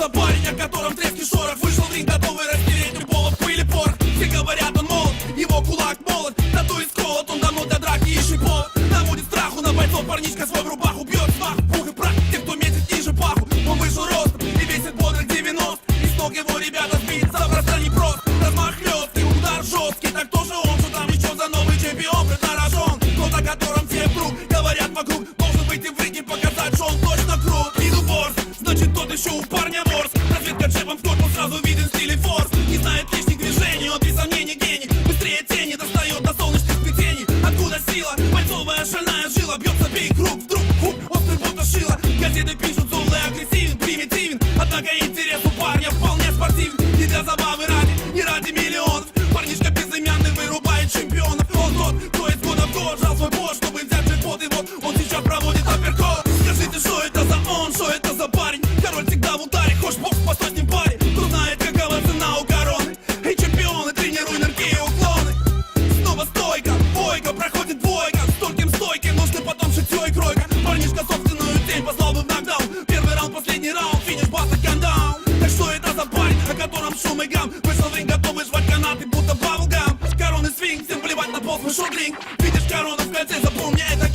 за парень, о котором трески шорох Вышел в ринг, готовый растереть любого в пыли порох. Все говорят, он молод, его кулак молод. Тату из колот, он давно для драки ищет повод. Наводит страху на бойцов, парнишка свой в рубаху Бьет смах, пух и прах, те, кто метит ниже паху. Он вышел ростом и весит бодрых 90 И с ног его ребята забраться не просто Размах хлесткий, удар жесткий, так тоже он Что там еще за новый чемпион, преднарожен Тот, о котором все вдруг говорят вокруг. Должен в ринг и показать, что он big group. И гам Вышел в ринг, готовый жевать канаты, будто баблгам Короны свинг, всем плевать на пол, вышел дринг. Видишь корону в кольце, запомни, это